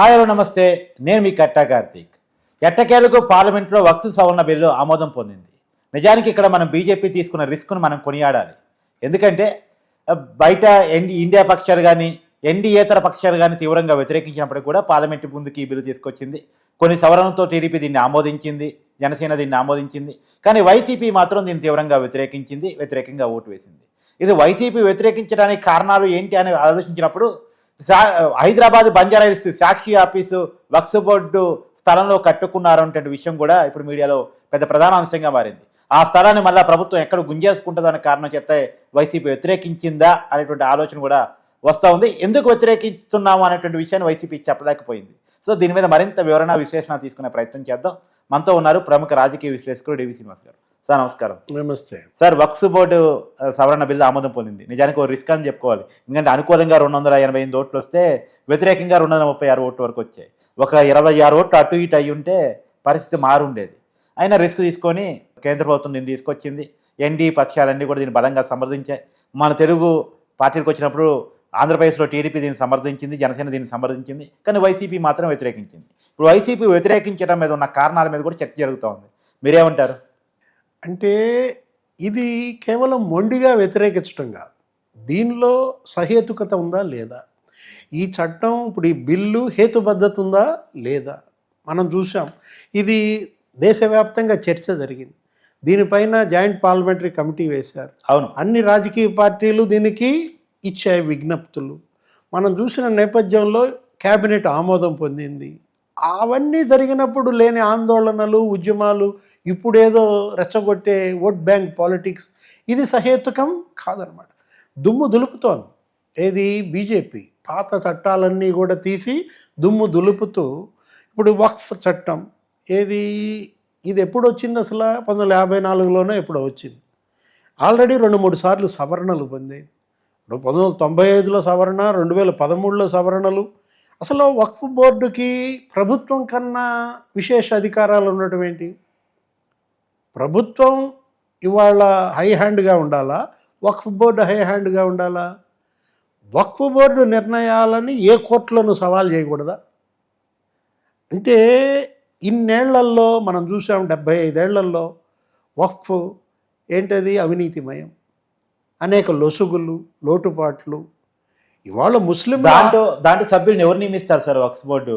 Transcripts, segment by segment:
Hi hello నమస్తే. నేను మీ కట్టా కార్తీక్. ఎట్టకేలకు పార్లమెంట్లో వక్సు సవరణ బిల్లు ఆమోదం పొందింది. నిజానికి ఇక్కడ మనం బీజేపీ తీసుకున్న రిస్క్ను మనం కొనియాడాలి. ఎందుకంటే బయట ఎన్డి ఇండియా పక్షాలు కానీ ఎన్డీఏతర పక్షాలు కానీ తీవ్రంగా వ్యతిరేకించినప్పటికీ కూడా పార్లమెంట్ ముందుకు ఈ బిల్లు తీసుకొచ్చింది. కొన్ని సవరణతో టీడీపీ దీన్ని ఆమోదించింది జనసేన దీన్ని ఆమోదించింది. కానీ వైసీపీ మాత్రం దీన్ని తీవ్రంగా వ్యతిరేకించింది వ్యతిరేకంగా ఓటు వేసింది. ఇది వైసీపీ వ్యతిరేకించడానికి కారణాలు ఏంటి అని ఆలోచించినప్పుడు హైదరాబాద్ బంజారా హిల్స్ సాక్షి ఆఫీసు వక్స్ బోర్డు స్థలంలో కట్టుకున్నారు అనేటువంటి విషయం కూడా ఇప్పుడు మీడియాలో పెద్ద ప్రధాన అంశంగా మారింది. ఆ స్థలాన్ని మళ్ళీ ప్రభుత్వం ఎక్కడ గుంజేసుకుంటుందనే కారణం చెప్తే వైసీపీ వ్యతిరేకించిందా అనేటువంటి ఆలోచన కూడా వస్తూ ఉంది. ఎందుకు వ్యతిరేకిస్తున్నాము అనేటువంటి విషయాన్ని వైసీపీ చెప్పలేకపోయింది. సో దీని మీద మరింత వివరణ విశ్లేషణ తీసుకునే ప్రయత్నం చేద్దాం. మనతో ఉన్నారు ప్రముఖ రాజకీయ విశ్లేషకులు డివి శ్రీనివాస్ గారు. సార్ నమస్కారం. నమస్తే. సార్ వక్స్ బోర్డు సవరణ బిల్లు ఆమోదం పొందింది. నిజానికి ఒక రిస్క్ అని చెప్పుకోవాలి. ఎందుకంటే అనుకూలంగా రెండు వందల ఎనభై ఎనిమిది ఓట్లు వస్తే వ్యతిరేకంగా రెండు వందల ముప్పై ఆరు ఓట్ల వరకు వచ్చాయి. ఒక ఇరవై ఆరు ఓట్లు అటు ఇటు అయి ఉంటే పరిస్థితి మారుండేది. అయినా రిస్క్ తీసుకొని కేంద్ర ప్రభుత్వం దీన్ని తీసుకొచ్చింది. ఎన్డీ పక్షాలన్నీ కూడా దీన్ని బలంగా సమర్థించాయి. మన తెలుగు పార్టీలకు వచ్చినప్పుడు ఆంధ్రప్రదేశ్లో టీడీపీ దీన్ని సమర్థించింది జనసేన దీన్ని సమర్థించింది కానీ వైసీపీ మాత్రం వ్యతిరేకించింది. ఇప్పుడు వైసీపీ వ్యతిరేకించడం మీద ఉన్న కారణాల మీద కూడా చర్చ జరుగుతూ ఉంది మీరేమంటారు? అంటే ఇది కేవలం మొండిగా వ్యతిరేకించడం కాదు. దీనిలో సహేతుకత ఉందా లేదా? ఈ చట్టం ఇప్పుడు ఈ బిల్లు హేతుబద్ధత ఉందా లేదా? మనం చూసాం ఇది దేశవ్యాప్తంగా చర్చ జరిగింది. దీనిపైన జాయింట్ పార్లమెంటరీ కమిటీ వేశారు. అవును. అన్ని రాజకీయ పార్టీలు దీనికి ఇచ్చాయి విజ్ఞప్తులు. మనం చూసిన నేపథ్యంలో కేబినెట్ ఆమోదం పొందింది. అవన్నీ జరిగినప్పుడు లేని ఆందోళనలు ఉద్యమాలు ఇప్పుడేదో రెచ్చగొట్టే ఓట్ బ్యాంక్ పాలిటిక్స్ ఇది సహేతుకం కాదనమాట. దుమ్ము దులుపుతోంది. ఏది? బీజేపీ. పాత చట్టాలన్నీ కూడా తీసి దుమ్ము దులుపుతూ ఇప్పుడు వక్ఫ్ చట్టం. ఏది? ఇది ఎప్పుడు వచ్చింది అసలు? పంతొమ్మిది వందల యాభై నాలుగులోనే ఎప్పుడో వచ్చింది. ఆల్రెడీ రెండు మూడు సార్లు సవరణలు పొందాయి. ఇప్పుడు పంతొమ్మిది వందల తొంభై ఐదులో సవరణ రెండు వేల పదమూడులో సవరణలు. అసలు వక్ఫ్ బోర్డుకి ప్రభుత్వం కన్నా విశేష అధికారాలు ఉండటం ఏంటి? ప్రభుత్వం ఇవాళ హై హ్యాండ్గా ఉండాలా? వక్ఫ్ బోర్డు హై హ్యాండ్గా ఉండాలా? వక్ఫ్ బోర్డు నిర్ణయాలని ఏ కోర్టులోనూ సవాల్ చేయకూడదా? అంటే ఇన్నేళ్ళలో మనం చూసాం డెబ్భై ఐదేళ్ళలో వక్ఫ్ ఏంటది? అవినీతిమయం. అనేక లొసుగులు లోటుపాట్లు. ఇవాళ ముస్లిం దాంట్లో దాంట్లో సభ్యుల్ని ఎవరు నియమిస్తారు సార్ వక్స్ బోర్డు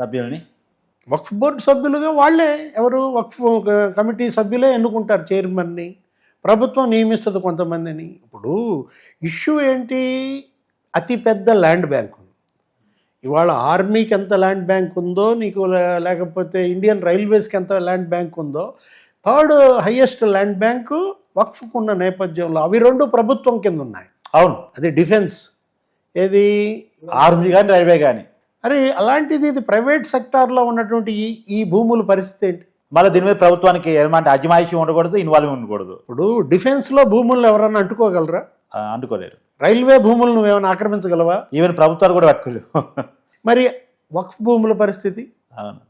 సభ్యుల్ని? వక్ఫ్ బోర్డు సభ్యులుగా వాళ్ళే. ఎవరు వక్ఫ్ కమిటీ సభ్యులే ఎన్నుకుంటారు చైర్మన్ని. ప్రభుత్వం నియమిస్తుంది కొంతమందిని. ఇప్పుడు ఇష్యూ ఏంటి? అతిపెద్ద ల్యాండ్ బ్యాంక్. ఉంది ఇవాళ ఆర్మీకి ఎంత ల్యాండ్ బ్యాంక్ ఉందో నీకు లేకపోతే ఇండియన్ రైల్వేస్కి ఎంత ల్యాండ్ బ్యాంక్ ఉందో థర్డ్ హయ్యెస్ట్ ల్యాండ్ బ్యాంకు వక్ఫ్కు ఉన్న నేపథ్యంలో అవి రెండు ప్రభుత్వం కింద ఉన్నాయి అవును. అది డిఫెన్స్ ఏది ఆర్మీ కానీ రైల్వే కానీ అరే అలాంటిది ఇది ప్రైవేట్ సెక్టార్లో ఉన్నటువంటి ఈ ఈ భూముల పరిస్థితి ఏంటి? మళ్ళీ దీని మీద ప్రభుత్వానికి ఏమంటే అజమాయిషీ ఉండకూడదు ఇన్వాల్వ్ ఉండకూడదు. ఇప్పుడు డిఫెన్స్లో భూములను ఎవరన్నా అంటుకోగలరా? ఆ, అందుకోలేరు రైల్వే భూములు నువ్వేమైనా ఆక్రమించగలవా? ఈవెన్ ప్రభుత్వాలు కూడా పట్టుకోలేవు. మరి వక్ఫ్ భూముల పరిస్థితి? అవును.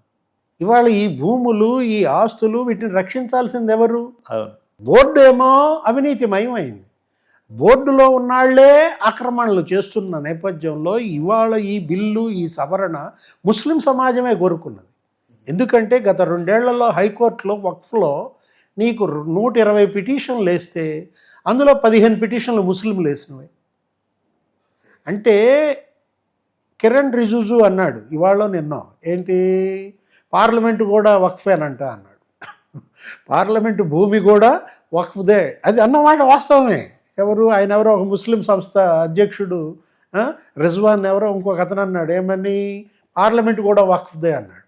ఇవాళ ఈ భూములు ఈ ఆస్తులు వీటిని రక్షించాల్సింది ఎవరు అవును. బోర్డు ఏమో అవినీతిమయం అయింది. బోర్డులో ఉన్నాళ్ళే ఆక్రమణలు చేస్తున్న నేపథ్యంలో ఇవాళ ఈ బిల్లు ఈ సవరణ ముస్లిం సమాజమే కోరుకున్నది. ఎందుకంటే గత రెండేళ్ళలో హైకోర్టులో వక్ఫ్లో నీకు నూట ఇరవై పిటిషన్లు వేస్తే అందులో పదిహేను పిటిషన్లు ముస్లింలు వేసినవి. అంటే కిరణ్ రిజుజు అన్నాడు ఇవాళ నిన్న. ఏంటి? పార్లమెంటు కూడా వక్ఫేనంట అన్నాడు. పార్లమెంటు భూమి కూడా వక్ఫ్దే. అది అన్నమాట వాస్తవమే. ఎవరు? ఆయన ఎవరో ఒక ముస్లిం సంస్థ అధ్యక్షుడు రిజ్వాన్ ఎవరో ఇంకొక అతను అన్నాడు ఏమని? పార్లమెంట్ కూడా వక్ఫ్దే అన్నాడు.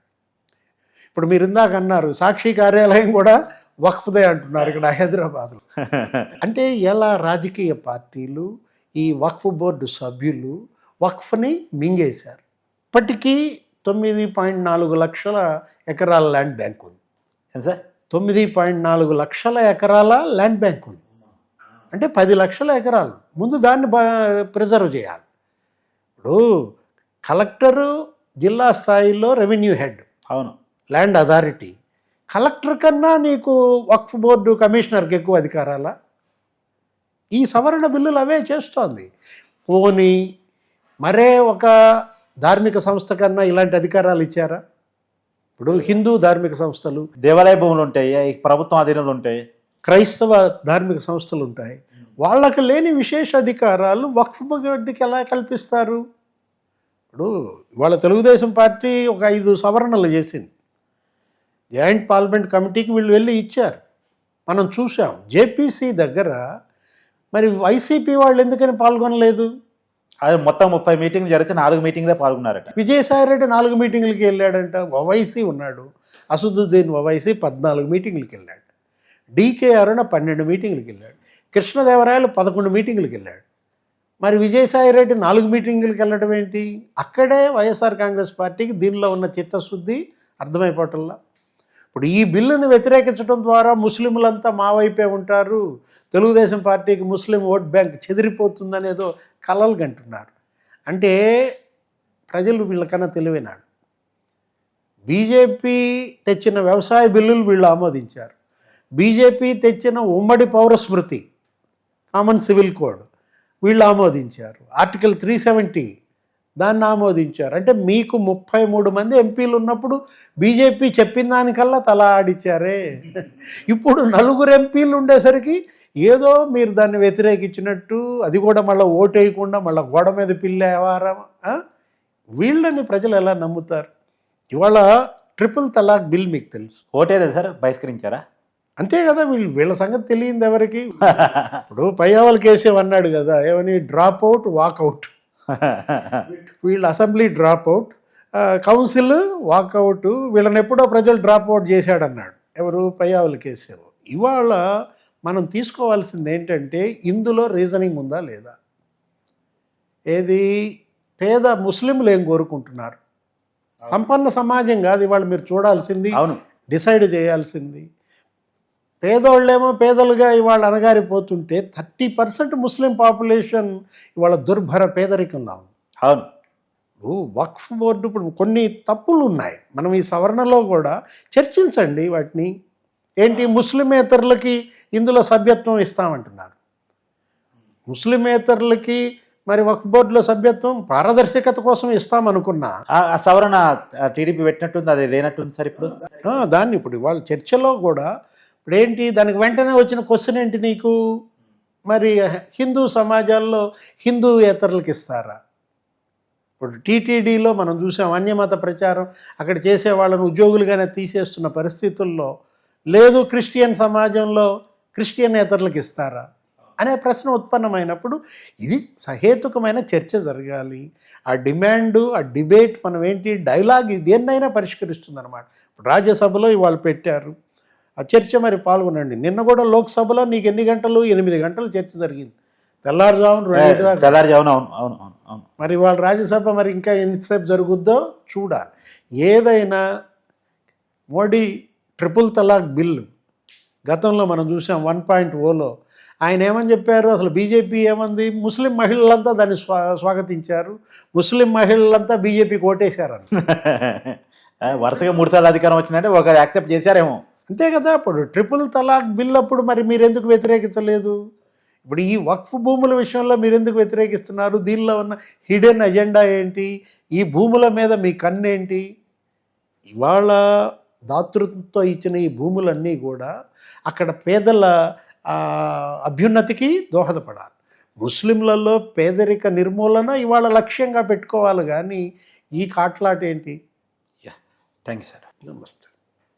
ఇప్పుడు మీరు ఇందాక అన్నారు సాక్షి కార్యాలయం కూడా వక్ఫ్దే అంటున్నారు ఇక్కడ హైదరాబాద్లో. అంటే ఎలా రాజకీయ పార్టీలు ఈ వక్ఫ్ బోర్డు సభ్యులు వక్ఫ్ని మింగేశారు? ఇప్పటికీ తొమ్మిది పాయింట్ నాలుగు లక్షల ఎకరాల ల్యాండ్ బ్యాంక్ ఉంది. సార్? తొమ్మిది పాయింట్ నాలుగు లక్షల ఎకరాల ల్యాండ్ బ్యాంక్ ఉంది. అంటే పది లక్షల ఎకరాలు. ముందు దాన్ని ప్రిజర్వ్ చేయాలి. ఇప్పుడు కలెక్టరు జిల్లా స్థాయిలో రెవెన్యూ హెడ్. అవును. Land authority. కలెక్టర్ కన్నా నీకు వక్ఫ్ బోర్డు కమిషనర్కి ఎక్కువ అధికారాలా? ఈ సవరణ బిల్లులు అవే చేస్తోంది. పోనీ మరే ఒక ధార్మిక సంస్థ కన్నా ఇలాంటి అధికారాలు ఇచ్చారా? ఇప్పుడు హిందూ ధార్మిక సంస్థలు దేవాలయ భూములు ఉంటాయి ప్రభుత్వం అధీనంలో ఉంటాయి క్రైస్తవ ధార్మిక సంస్థలు ఉంటాయి. వాళ్ళకి లేని విశేష అధికారాలు వక్ఫ్ బోర్డుకి ఎలా కల్పిస్తారు? ఇప్పుడు ఇవాళ తెలుగుదేశం పార్టీ ఒక ఐదు సవరణలు చేసింది. జాయింట్ పార్లమెంట్ కమిటీకి వీళ్ళు వెళ్ళి ఇచ్చారు. మనం చూసాం జేపీసీ దగ్గర మరి వైసీపీ వాళ్ళు ఎందుకని పాల్గొనలేదు? అది మొత్తం ముప్పై మీటింగ్లు జరిగితే నాలుగు మీటింగ్లే పాల్గొన్నారట. విజయసాయిరెడ్డి నాలుగు మీటింగ్లకి వెళ్ళాడంట ఓవైసీ ఉన్నాడు. అసదుద్దీన్ ఓవైసీ పద్నాలుగు మీటింగ్లకి వెళ్ళాడు. డీకే అరుణ పన్నెండు మీటింగ్లకి వెళ్ళాడు. కృష్ణదేవరాయలు పదకొండు మీటింగ్లకి వెళ్ళాడు. మరి విజయసాయి రెడ్డి నాలుగు మీటింగులకి వెళ్ళడం ఏంటి? అక్కడే వైఎస్ఆర్ కాంగ్రెస్ పార్టీకి దీనిలో ఉన్న చిత్తశుద్ధి అర్థమైపోవటంలా? ఇప్పుడు ఈ బిల్లును వ్యతిరేకించడం ద్వారా ముస్లింలంతా మా వైపే ఉంటారు. తెలుగుదేశం పార్టీకి ముస్లిం ఓట్ బ్యాంక్ చెదిరిపోతుందనేదో కలలు కంటున్నారు అంటే ప్రజలు వీళ్ళకన్నా తెలివైనాడు బీజేపీ తెచ్చిన వ్యవసాయ బిల్లులు వీళ్ళు ఆమోదించారు. బీజేపీ తెచ్చిన ఉమ్మడి పౌర స్మృతి కామన్ సివిల్ కోడ్ వీళ్ళు ఆమోదించారు. ఆర్టికల్ త్రీ సెవెంటీ దాన్ని ఆమోదించారు. అంటే మీకు ముప్పై మూడు మంది ఎంపీలు ఉన్నప్పుడు బీజేపీ చెప్పిన దానికల్లా తల ఆడిచ్చారే. ఇప్పుడు నలుగురు ఎంపీలు ఉండేసరికి ఏదో మీరు దాన్ని వ్యతిరేకించినట్టు అది కూడా మళ్ళీ ఓటు వేయకుండా మళ్ళీ గోడ మీద పిల్ల వ్యవహారం ఆ? వీళ్ళని ప్రజలు ఎలా నమ్ముతారు? ఇవాళ ట్రిపుల్ తలాక్ బిల్ మీకు తెలుసు. ఓటేదా సార్? బహిష్కరించారా? అంతే కదా వీళ్ళు వీళ్ళ సంగతి తెలియదు ఎవరికి? ఇప్పుడు పయ్యావల్ కేసేవ్ అన్నాడు కదా ఏమని డ్రాప్ అవుట్ వాకౌట్ వీళ్ళు assembly drop out council walkout వీళ్ళని ఎప్పుడో ప్రజలు డ్రాప్ అవుట్ చేశాడన్నాడు. ఎవరు? పయ్యావల్ కేసేవ్ ఇవాళ మనం తీసుకోవాల్సింది ఏంటంటే ఇందులో రీజనింగ్ ఉందా లేదా? ఏది? పేద ముస్లింలు ఏం కోరుకుంటున్నారు? సంపన్న సమాజం కాదు ఇవాళ మీరు చూడాల్సింది. అవును. డిసైడ్ చేయాల్సింది. పేదోళ్ళేమో పేదలుగా ఇవాళ అనగారిపోతుంటే థర్టీ పర్సెంట్ ముస్లిం పాపులేషన్ ఇవాళ దుర్భర పేదరికంలో. ఉంది అవును. ఇప్పుడు వక్ఫ్ బోర్డు ఇప్పుడు కొన్ని తప్పులు ఉన్నాయి మనం ఈ సవరణలో కూడా చర్చించండి వాటిని. ఏంటి? ముస్లిమేతరులకి ఇందులో సభ్యత్వం ఇస్తామంటున్నారు. ముస్లిమేతరులకి మరి వక్ఫ్ బోర్డులో సభ్యత్వం పారదర్శకత కోసం ఇస్తామనుకున్నా. ఆ సవరణ టీడీపీ పెట్టినట్టుంది అది లేనట్టుంది సార్ ఇప్పుడు? దాన్ని ఇప్పుడు ఇవాళ చర్చలో కూడా ఇప్పుడు ఏంటి దానికి వెంటనే వచ్చిన క్వశ్చన్ ఏంటి నీకు? మరి హిందూ సమాజాల్లో హిందూయేతరులకు ఇస్తారా? ఇప్పుడు టీటీడీలో మనం చూసాం అన్యమత ప్రచారం అక్కడ చేసే వాళ్ళని ఉద్యోగులుగానే తీసేస్తున్న పరిస్థితుల్లో లేదు క్రిస్టియన్ సమాజంలో క్రిస్టియన్ ఏతరులకు ఇస్తారా? అనే ప్రశ్న ఉత్పన్నమైనప్పుడు ఇది సహేతుకమైన చర్చ జరగాలి. ఆ డిమాండ్ ఆ డిబేట్ మనం ఏంటి? డైలాగ్ దేన్నైనా పరిష్కరిస్తుంది అనమాట ఇప్పుడు రాజ్యసభలో ఇవాళ పెట్టారు. ఆ చర్చ మరి పాల్గొనండి. నిన్న కూడా లోక్సభలో నీకు ఎన్ని గంటలు? ఎనిమిది గంటలు చర్చ జరిగింది. తెల్లారుజామున రెండింటి దాకా. తెల్లారి అవును అవును అవును అవును. మరి వాళ్ళ రాజ్యసభ మరి ఇంకా ఎంతసేపు జరుగుద్దో చూడాలి. ఏదైనా మోడీ ట్రిపుల్ తలాక్ బిల్లు గతంలో మనం చూసాం వన్ పాయింట్ ఓలో. ఆయన ఏమని చెప్పారు? అసలు బీజేపీ ఏమంది? ముస్లిం మహిళలంతా దాన్ని స్వా స్వాగతించారు. ముస్లిం మహిళలంతా బీజేపీకి ఓటేశారని. ఆ, వరుసగా మూడు సార్లు అధికారం వచ్చిందంటే ఒకరు యాక్సెప్ట్ చేశారేమో. అంతే కదా ఇప్పుడు ట్రిపుల్ తలాక్ బిల్ అప్పుడు మరి మీరెందుకు వ్యతిరేకించలేదు? ఇప్పుడు ఈ వక్ఫ్ భూముల విషయంలో మీరు ఎందుకు వ్యతిరేకిస్తున్నారు? దీనిలో ఉన్న హిడెన్ అజెండా ఏంటి? ఈ భూముల మీద మీ కన్నేంటి? ఇవాళ దాతృత్వంతో ఇచ్చిన ఈ భూములన్నీ కూడా అక్కడ పేదల అభ్యున్నతికి దోహదపడాలి. ముస్లింలలో పేదరిక నిర్మూలన ఇవాళ లక్ష్యంగా పెట్టుకోవాలి కానీ ఈ కాట్లాట ఏంటి థ్యాంక్ యూ సార్. నమస్తే.